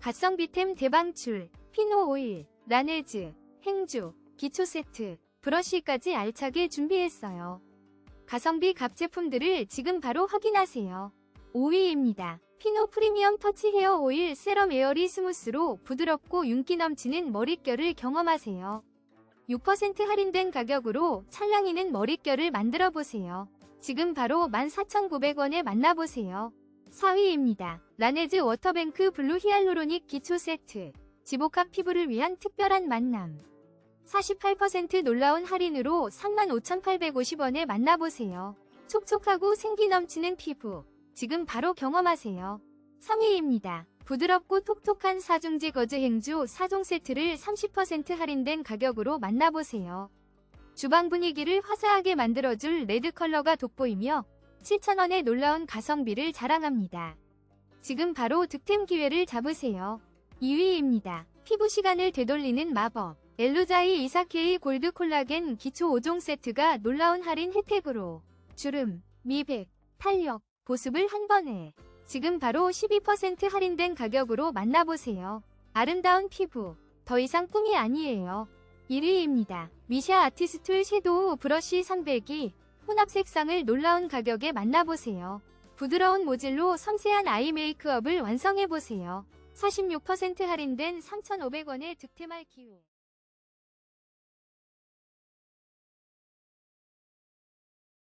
갓성비템 대방출, 피노 오일, 라네즈, 행주, 기초 세트, 브러쉬까지 알차게 준비했어요. 가성비 갑 제품들을 지금 바로 확인하세요. 5위입니다. 피노 프리미엄 터치 헤어 오일 세럼 에어리 스무스로 부드럽고 윤기 넘치는 머릿결을 경험하세요. 6% 할인된 가격으로 찰랑이는 머릿결을 만들어 보세요. 지금 바로 14,900원에 만나보세요. 4위입니다. 라네즈 워터뱅크 블루 히알루로닉 기초 세트. 지복합 피부를 위한 특별한 만남. 48% 놀라운 할인으로 35,850원에 만나보세요. 촉촉하고 생기 넘치는 피부. 지금 바로 경험하세요. 3위입니다. 부드럽고 톡톡한 사중지 거즈 행주 4종 세트를 30% 할인된 가격으로 만나보세요. 주방 분위기를 화사하게 만들어줄 레드 컬러가 돋보이며 7,000원의 놀라운 가성비를 자랑합니다. 지금 바로 득템 기회를 잡으세요. 2위입니다. 피부 시간을 되돌리는 마법. 엘루자이 이사케이 골드 콜라겐 기초 5종 세트가 놀라운 할인 혜택으로 주름, 미백, 탄력, 보습을 한 번에 지금 바로 12% 할인된 가격으로 만나보세요. 아름다운 피부, 더 이상 꿈이 아니에요. 1위입니다. 미샤 아티스툴 섀도우 브러쉬 300이 혼합 색상을 놀라운 가격에 만나보세요. 부드러운 모질로 섬세한 아이 메이크업을 완성해보세요. 46% 할인된 3,500원에 득템할 기회.